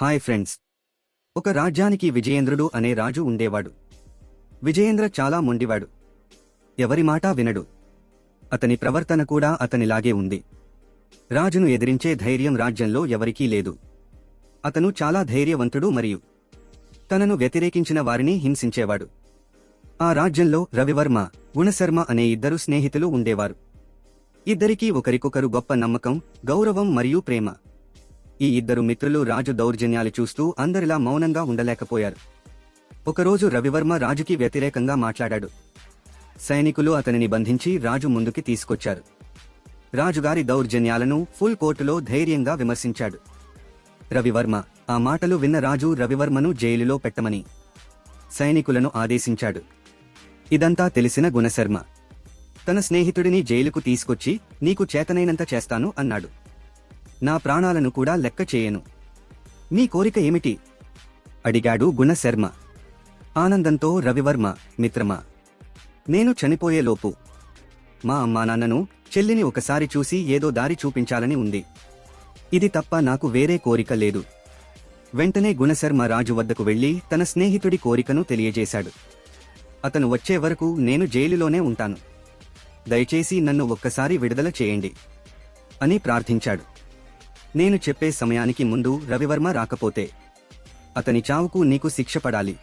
Hi friends. ఒక రాజ్యానికి విజయేంద్రుడు అనే రాజు ఉండేవాడు. విజయేంద్ర చాలా మొండివాడు. ఎవరి మాటా వినడు. అతని ప్రవర్తన కూడా అతనిలాగే ఉంది. రాజును ఎదిరించే ధైర్యం రాజ్యంలో ఎవరికీ లేదు. అతను చాలా ధైర్యవంతుడు మరియు తనను వ్యతిరేకించిన వారిని హింసించేవాడు. ఆ రాజ్యంలో రవివర్మ గుణశర్మ అనే ఇద్దరు స్నేహితులు ఉండేవారు. ఇద్దరికీ ఒకరికొకరు గొప్ప నమ్మకం గౌరవం మరియు ప్రేమ. ఈ ఇద్దరు మిత్రులు రాజు దౌర్జన్యాలు చూస్తూ అందరిలా మౌనంగా ఉండలేకపోయారు. ఒకరోజు రవివర్మ రాజుకి వ్యతిరేకంగా మాట్లాడాడు. సైనికులు అతనిని బంధించి రాజు ముందుకి తీసుకొచ్చారు. రాజుగారి దౌర్జన్యాలను ఫుల్ కోర్టులో ధైర్యంగా విమర్శించాడు. రవివర్మ ఆ మాటలు విన్న రాజు రవివర్మను జైలులో పెట్టమని సైనికులను ఆదేశించాడు. ఇదంతా తెలిసిన గుణశర్మ. తన స్నేహితుడిని జైలుకు తీసుకొచ్చి నీకు చేతనైనంత చేస్తాను అన్నాడు. నా ప్రాణాలను కూడా లెక్క చేయను. మీ కోరిక ఏమిటి? అడిగాడు గుణశర్మ. ఆనందంతో రవివర్మ మిత్రమా. నేను చనిపోయేలోపు మా అమ్మా నాన్నను చెల్లిని ఒకసారి చూసి ఏదో దారి చూపించాలని ఉంది. ఇది తప్ప నాకు వేరే కోరిక లేదు. వెంటనే గుణశర్మ రాజు వద్దకు వెళ్ళి తన స్నేహితుడి కోరికను తెలియజేశాడు. అతను వచ్చే వరకు నేను జైలులోనే ఉంటాను. దయచేసి నన్ను ఒక్కసారి విడుదల చేయండి. అని ప్రార్థించాడు. నేను చెప్పే సమయానికి ముందు రవివర్మ రాకపోతే అతని చావుకు నీకు శిక్ష పడాలి.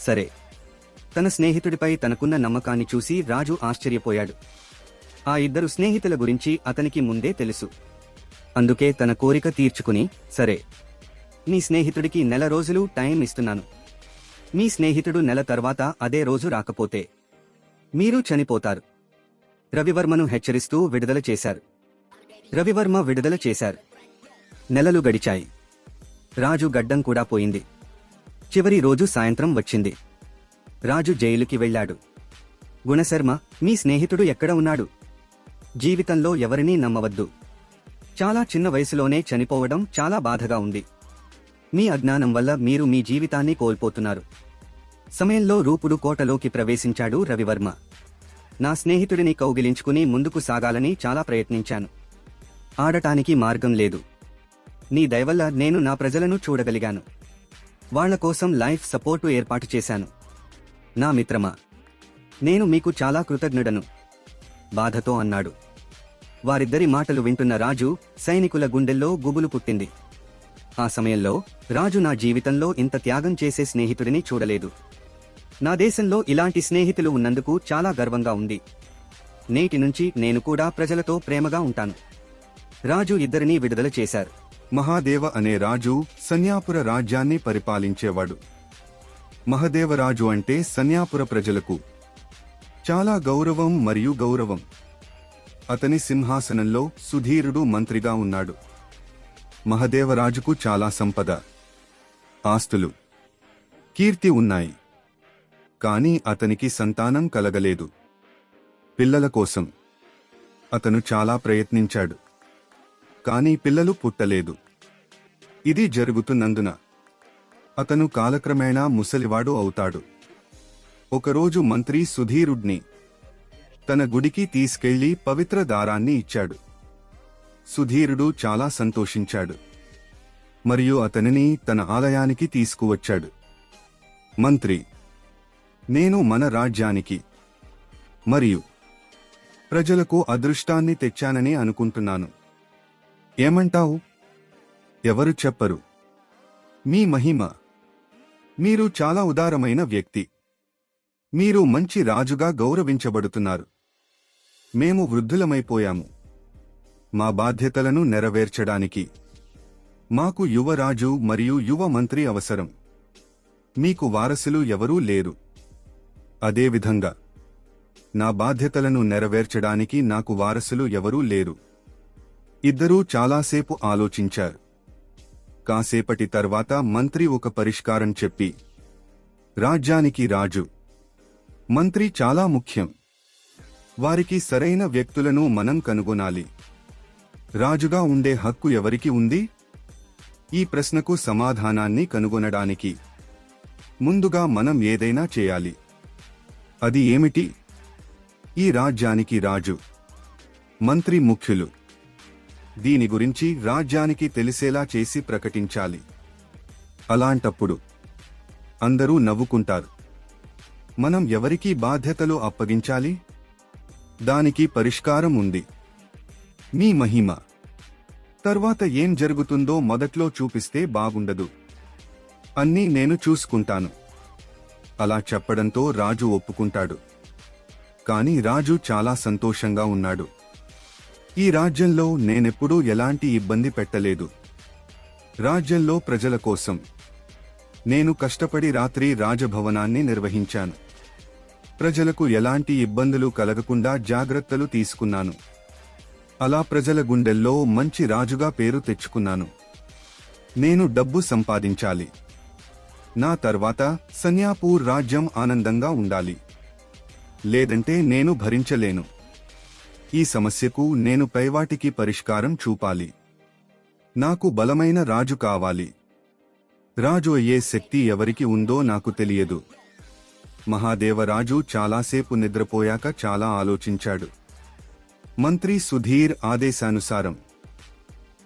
సరే. తన స్నేహితుడిపై తనకున్న నమ్మకాన్ని చూసి రాజు ఆశ్చర్యపోయాడు. ఆ ఇద్దరు స్నేహితుల గురించి అతనికి ముందే తెలుసు. అందుకే తన కోరిక తీర్చుకుని సరే. నీ స్నేహితుడికి నెల రోజులు టైం ఇస్తున్నాను. మీ స్నేహితుడు నెల తర్వాత అదే రోజు రాకపోతే మీరు చనిపోతారు. రవివర్మను హెచ్చరిస్తూ విడుదల చేశారు. రవివర్మ విడుదల చేశారు. నెలలు గడిచాయి. రాజు గడ్డం కూడా పోయింది. చివరి రోజు సాయంత్రం వచ్చింది. రాజు జైలుకి వెళ్ళాడు. గుణశర్మ మీ స్నేహితుడు ఎక్కడ ఉన్నాడు? జీవితంలో ఎవరినీ నమ్మవద్దు. చాలా చిన్న వయసులోనే చనిపోవడం చాలా బాధగా ఉంది. మీ అజ్ఞానం వల్ల మీరు మీ జీవితాన్ని కోల్పోతున్నారు. సమయంలో రూపుడు కోటలోకి ప్రవేశించాడు రవివర్మ. నా స్నేహితుడిని కౌగిలించుకుని ముందుకు సాగాలని చాలా ప్రయత్నించాను. ఆడటానికి మార్గం లేదు. నీ దయవల్ల నేను నా ప్రజలను చూడగలిగాను. వాళ్ళ కోసం లైఫ్ సపోర్టు ఏర్పాటు చేశాను. నా మిత్రమా నేను మీకు చాలా కృతజ్ఞుడను. బాధతో అన్నాడు. వారిద్దరి మాటలు వింటున్న రాజు సైనికుల గుండెల్లో గుబులు పుట్టింది. ఆ సమయంలో రాజు నా జీవితంలో ఇంత త్యాగం చేసే స్నేహితుడిని చూడలేదు. నా దేశంలో ఇలాంటి స్నేహితులు ఉన్నందుకు చాలా గర్వంగా ఉంది. నేటి నుంచి నేను కూడా ప్రజలతో ప్రేమగా ఉంటాను. రాజు ఇద్దరినీ విడుదల చేశారు. మహాదేవ అనే రాజు సన్యాపుర రాజ్యాన్ని పరిపాలించేవాడు. మహదేవరాజు అంటే సన్యాపుర ప్రజలకు చాలా గౌరవం మరియు గౌరవం. అతని సింహాసనంలో సుధీరుడు మంత్రిగా ఉన్నాడు. మహదేవరాజుకు చాలా సంపద ఆస్తులు కీర్తి ఉన్నాయి. కానీ అతనికి సంతానం కలగలేదు. పిల్లల కోసం అతను చాలా ప్రయత్నించాడు. కానీ పిల్లలు పుట్టలేదు. ఇది జరుగుతున్నందున అతను కాలక్రమేణా ముసలివాడు అవుతాడు. ఒకరోజు మంత్రి సుధీరుడ్ని తన గుడికి తీసుకెళ్ళి పవిత్ర దారాన్ని ఇచ్చాడు. సుధీరుడు చాలా సంతోషించాడు. మరియు అతనిని తన ఆలయానికి తీసుకువచ్చాడు. మంత్రి నేను మన రాజ్యానికి మరియు ప్రజలకు అదృష్టాన్ని తెచ్చానని అనుకుంటున్నాను. ఏమంటావు? ఎవరు చెప్పరు. మీ మహిమ. మీరు చాలా ఉదారమైన వ్యక్తి. మీరు మంచి రాజుగా గౌరవించబడుతున్నారు. మేము వృద్ధులమైపోయాము. మా బాధ్యతలను నెరవేర్చడానికి. మాకు యువరాజు మరియు యువ మంత్రి అవసరం. మీకు వారసులు ఎవరూ లేరు. అదేవిధంగా నా బాధ్యతలను నెరవేర్చడానికి నాకు వారసులు ఎవరూ లేరు. ఇద్దరూ చాలాసేపు ఆలోచించారు. కాసేపటి తర్వాత మంత్రి ఒక పరిష్కారం చెప్పి రాజ్యానికి రాజు. మంత్రి చాలా ముఖ్యం. వారికి సరైన వ్యక్తులను మనం కనుగొనాలి. రాజుగా ఉండే హక్కు ఎవరికి ఉంది? ఈ ప్రశ్నకు సమాధానాన్ని కనుగొనడానికి. ముందుగా మనం ఏదైనా చేయాలి. అది ఏమిటి? ఈ రాజ్యానికి రాజు. మంత్రి ముఖ్యులు. దీని గురించి రాజ్యానికి తెలిసేలా చేసి ప్రకటించాలి. అలాంటప్పుడు అందరూ నవ్వుకుంటారు. మనం ఎవరికీ బాధ్యతలు అప్పగించాలి? దానికి పరిష్కారం ఉంది. మీ మహిమ. తర్వాత ఏం జరుగుతుందో మొదట్లో చూపిస్తే బాగుండదు. అన్నీ నేను చూసుకుంటాను. అలా చెప్పడంతో రాజు ఒప్పుకుంటాడు. కాని రాజు చాలా సంతోషంగా ఉన్నాడు. ఈ రాజ్యంలో నేనెప్పుడూ ఎలాంటి ఇబ్బంది పెట్టలేదు. రాజ్యంలో ప్రజల కోసం. నేను కష్టపడి రాత్రి రాజభవనాన్ని నిర్వహించాను. ప్రజలకు ఎలాంటి ఇబ్బందులు కలగకుండా జాగ్రత్తలు తీసుకున్నాను. అలా ప్రజల గుండెల్లో మంచి రాజుగా పేరు తెచ్చుకున్నాను. నేను డబ్బు సంపాదించాలి. నా తర్వాత సన్యాపూర్ రాజ్యం ఆనందంగా ఉండాలి. లేదంటే నేను భరించలేను. ఈ సమస్యకు నేను పైవాటికి పరిష్కారం చూపాలి. నాకు బలమైన రాజు కావాలి. రాజు అయ్యే శక్తి ఎవరికి ఉందో నాకు తెలియదు. మహాదేవరాజు చాలాసేపు నిద్రపోయాక చాలా ఆలోచించాడు. మంత్రి సుధీర్ ఆదేశానుసారం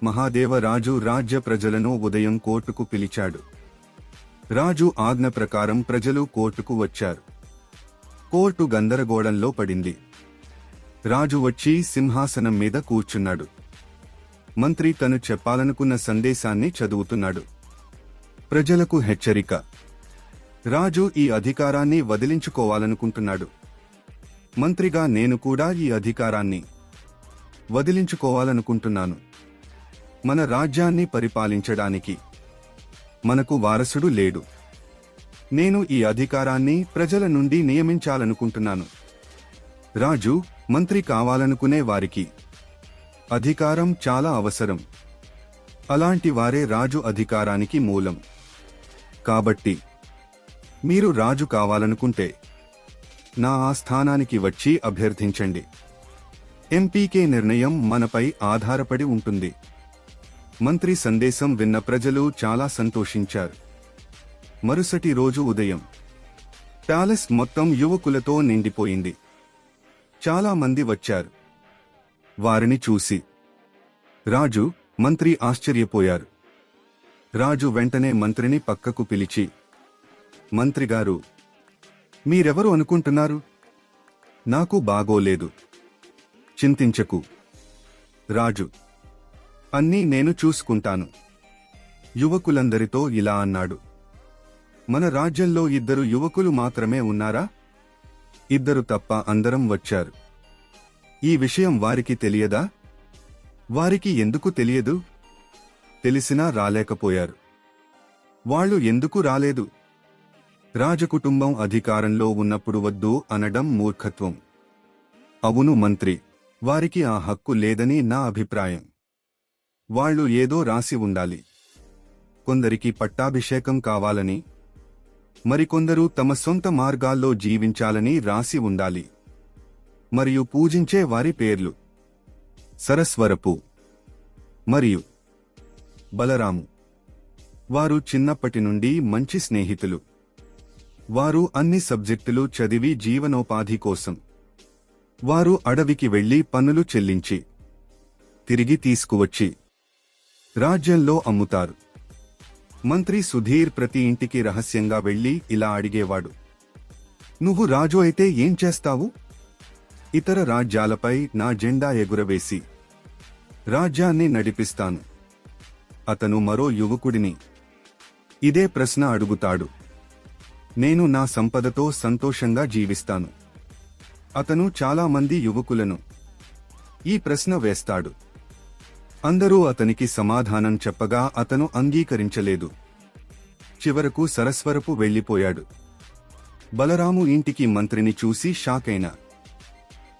మహాదేవరాజు రాజ్య ప్రజలను ఉదయం కోర్టుకు పిలిచాడు. రాజు ఆజ్ఞ ప్రకారం ప్రజలు కోర్టుకు వచ్చారు. కోర్టు గందరగోళంలో పడింది. రాజు వచ్చి సింహాసనం మీద కూర్చున్నాడు. మంత్రి తను చెప్పాలనుకున్న సందేశాన్ని చదువుతున్నాడు. ప్రజలకు హెచ్చరిక. రాజు ఈ అధికారాన్ని వదిలించుకోవాలనుకుంటున్నాడు. మంత్రిగా నేను కూడా ఈ అధికారాన్ని వదిలించుకోవాలనుకుంటున్నాను. మన రాజ్యాన్ని పరిపాలించడానికి మనకు వారసుడు లేడు. నేను ఈ అధికారాన్ని ప్రజల నుండి నియమించాలనుకుంటున్నాను. రాజు మంత్రి కావాలనుకునే వారికి అధికారం చాలా అవసరం. అలాంటి వారే రాజు అధికారానికి మూలం. కాబట్టి మీరు రాజు కావాలనుకుంటే నా ఆ స్థానానికి వచ్చి అభ్యర్థించండి. ఎంపీకే నిర్ణయం మనపై ఆధారపడి ఉంటుంది. మంత్రి సందేశం విన్న ప్రజలు చాలా సంతోషించారు. మరుసటి రోజు ఉదయం ప్యాలెస్ మొత్తం యువకులతో నిండిపోయింది. చాలా మంది వచ్చారు. వారిని చూసి రాజు మంత్రి ఆశ్చర్యపోయారు. రాజు వెంటనే మంత్రిని పక్కకు పిలిచి మంత్రిగారు మీరెవరు అనుకుంటున్నారు? నాకు బాగోలేదు. చింతించకు. రాజు అన్నీ నేను చూసుకుంటాను. యువకులందరితో ఇలా అన్నాడు. మన రాజ్యంలో ఇద్దరు యువకులు మాత్రమే ఉన్నారా? ఇద్దరు తప్ప అందరం వచ్చారు. ఈ విషయం వారికి తెలియదా? వారికి ఎందుకు తెలియదు? తెలిసినా రాలేకపోయారు. వాళ్ళు ఎందుకు రాలేదు? రాజకుటుంబం అధికారంలో ఉన్నప్పుడు వద్దు అనడం మూర్ఖత్వం. అవును మంత్రి వారికి ఆ హక్కు లేదని నా అభిప్రాయం. వాళ్ళు ఏదో రాసి ఉండాలి. కొందరికి పట్టాభిషేకం కావాలని మరికొందరు తమ సొంత మార్గాల్లో జీవించాలని రాసి ఉండాలి. మరియు పూజించే వారి పేర్లు. సరస్వరపు. మరియు బలరాము. వారు చిన్నప్పటి నుండి మంచి స్నేహితులు. వారు అన్ని సబ్జెక్టులు చదివి జీవనోపాధి కోసం. వారు అడవికి వెళ్ళి పన్నులు చెల్లించి. తిరిగి తీసుకువచ్చి. రాజ్యంలో అమ్ముతారు. మంత్రి సుధీర్ ప్రతి ఇంటికి రహస్యంగా వెళ్ళి ఇలా అడిగేవాడు. నువ్వు రాజు అయితే ఏం చేస్తావు? ఇతర రాజ్యాలపై నా జెండా ఎగురవేసి రాజ్యాన్ని నడిపిస్తాను. అతను మరో యువకుడిని. ఇదే ప్రశ్న అడుగుతాడు. నేను నా సంపదతో సంతోషంగా జీవిస్తాను. అతను చాలామంది యువకులను. ఈ ప్రశ్న వేస్తాడు. అందరూ అతనికి సమాధానం చెప్పగా అతను అంగీకరించలేదు. చివరకు సరస్వరపు వెళ్ళిపోయాడు బలరాము ఇంటికి మంత్రిని చూసి షాకైనా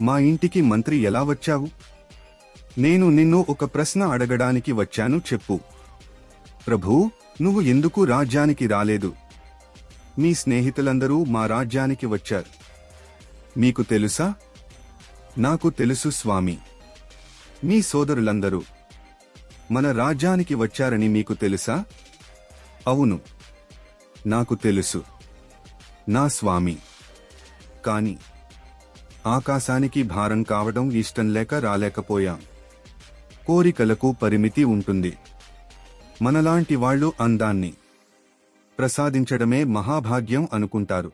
మా ఇంటికి మంత్రి ఎలా వచ్చావు? నేను నిన్ను ఒక ప్రశ్న అడగడానికి వచ్చాను చెప్పు. ప్రభూ నువ్వు ఎందుకు రాజ్యానికి రాలేదు? మీ స్నేహితులందరూ మా రాజ్యానికి వచ్చారు. మీకు తెలుసా? నాకు తెలుసు స్వామి. మీ సోదరులందరూ. మన రాజ్యానికి వచ్చారని మీకు తెలుసా? అవును నాకు తెలుసు. నా స్వామి. కాని ఆకాశానికి భారం కావడం ఇష్టం లేక రాలేకపోయాం. కోరికలకు పరిమితి ఉంటుంది. మనలాంటి వాళ్ళు అందాన్ని ప్రసాదించడమే మహాభాగ్యం అనుకుంటారు.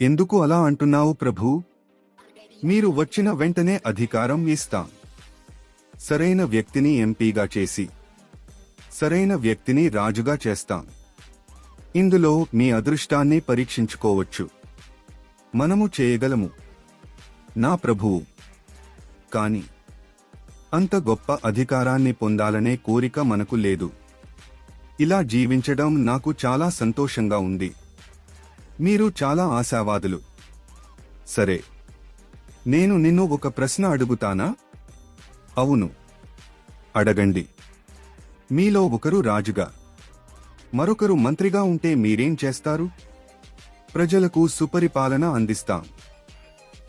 ఎందుకు అలా అంటున్నావు ప్రభూ? మీరు వచ్చిన వెంటనే అధికారం ఇస్తాం. సరైన వ్యక్తిని ఎంపీగా చేసి సరైన వ్యక్తిని రాజుగా చేస్తాం. ఇందులో మీ అదృష్టాన్ని పరీక్షించుకోవచ్చు. మనము చేయగలము. నా ప్రభువు. కాని అంత గొప్ప అధికారాన్ని పొందాలనే కోరిక మనకు లేదు. ఇలా జీవించడం నాకు చాలా సంతోషంగా ఉంది. మీరు చాలా ఆశావాదులు. సరే. నేను నిన్ను ఒక ప్రశ్న అడుగుతానా? అవును. అడగండి. మీలో ఒకరు రాజుగా. మరొకరు మంత్రిగా ఉంటే మీరేం చేస్తారు? ప్రజలకు సుపరిపాలన అందిస్తాం.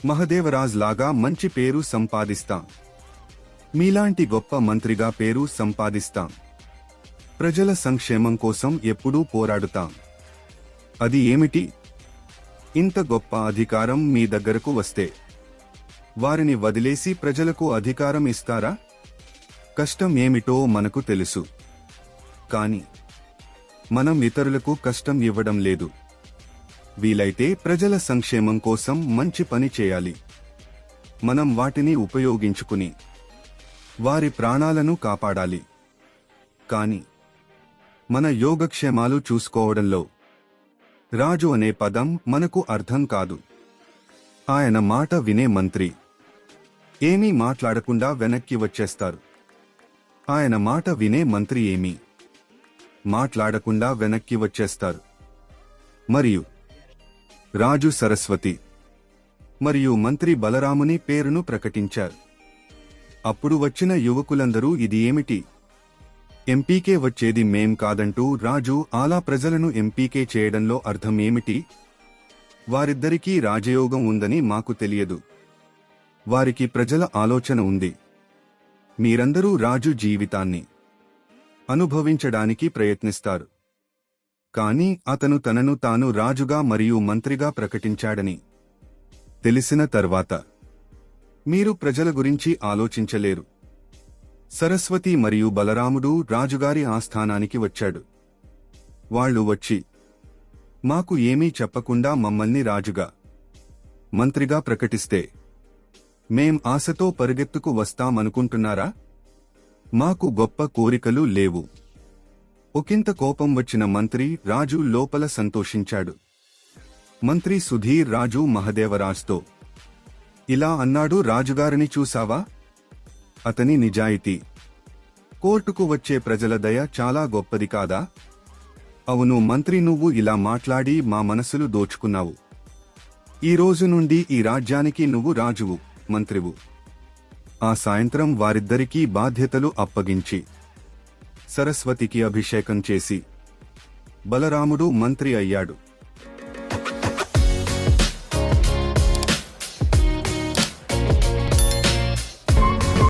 మహదేవరాజ్ లాగా మంచి పేరు సంపాదిస్తాం. మీలాంటి గొప్ప మంత్రిగా పేరు సంపాదిస్తాం. ప్రజల సంక్షేమం కోసం ఎప్పుడూ పోరాడుతాం. అది ఏమిటి? ఇంత గొప్ప అధికారం మీ దగ్గరకు వస్తే వారిని వదిలేసి ప్రజలకు అధికారం ఇస్తారా? కష్టం ఏమిటో మనకు తెలుసు. కాని మనం ఇతరులకు కష్టం ఇవ్వడం లేదు. వీలైతే ప్రజల సంక్షేమం కోసం మంచి పని చేయాలి. మనం వాటిని ఉపయోగించుకుని వారి ప్రాణాలను కాపాడాలి. కాని మన యోగక్షేమాలు చూసుకోవడంలో రాజు అనే పదం మనకు అర్థం కాదు. ఆయన మాట వినే మంత్రి ఏమీ మాట్లాడకుండా వెనక్కి వచ్చేస్తారు. ఆయన మాట వినే మంత్రి ఏమీ? మాట్లాడకుండా వెనక్కి వచ్చేస్తారు. మరియు రాజు సరస్వతి మరియు మంత్రి బలరాముని పేరును ప్రకటించారు. అప్పుడు వచ్చిన యువకులందరూ ఇది ఏమిటి? ఎంపీకే వచ్చేది మేం కాదంటూ రాజు ఆలా ప్రజలను ఎంపీకే చేయడంలో అర్థం ఏమిటి? వారిద్దరికీ రాజయోగం ఉందని మాకు తెలియదు. వారికి ప్రజల ఆలోచన ఉంది. మీరందరూ రాజు జీవితాన్ని అనుభవించడానికి ప్రయత్నిస్తారు. కానీ అతను తనను తాను రాజుగా మరియు మంత్రిగా ప్రకటించాడని తెలిసిన తర్వాత మీరు ప్రజల గురించి ఆలోచించలేరు. సరస్వతి మరియు బలరాముడు రాజుగారి ఆస్థానానికి వచ్చాడు. వాళ్ళు వచ్చి మాకు ఏమీ చెప్పకుండా మమ్మల్ని రాజుగా మంత్రిగా ప్రకటిస్తే మేం ఆశతో పరిగెత్తుకు వస్తామనుకుంటున్నారా? మాకు గొప్ప కోరికలు లేవు. ఒకంత కోపం వచ్చిన మంత్రి రాజు లోపల సంతోషించాడు. మంత్రి సుధీర్ రాజు మహదేవరాజ్తో ఇలా అన్నాడు రాజుగారిని చూసావా? అతని నిజాయితీ. కోర్టుకు వచ్చే ప్రజల దయ చాలా గొప్పది కాదా? అవును మంత్రి నువ్వు ఇలా మాట్లాడి మా మనసులు దోచుకున్నావు. ఈ రోజు నుండి ఈ రాజ్యానికి నువ్వు రాజువు. మంత్రివు. ఆ సాయంత్రం వారిద్దరికీ బాధ్యతలు అప్పగించి సరస్వతికి అభిషేకం చేసి బలరాముడు మంత్రి అయ్యాడు.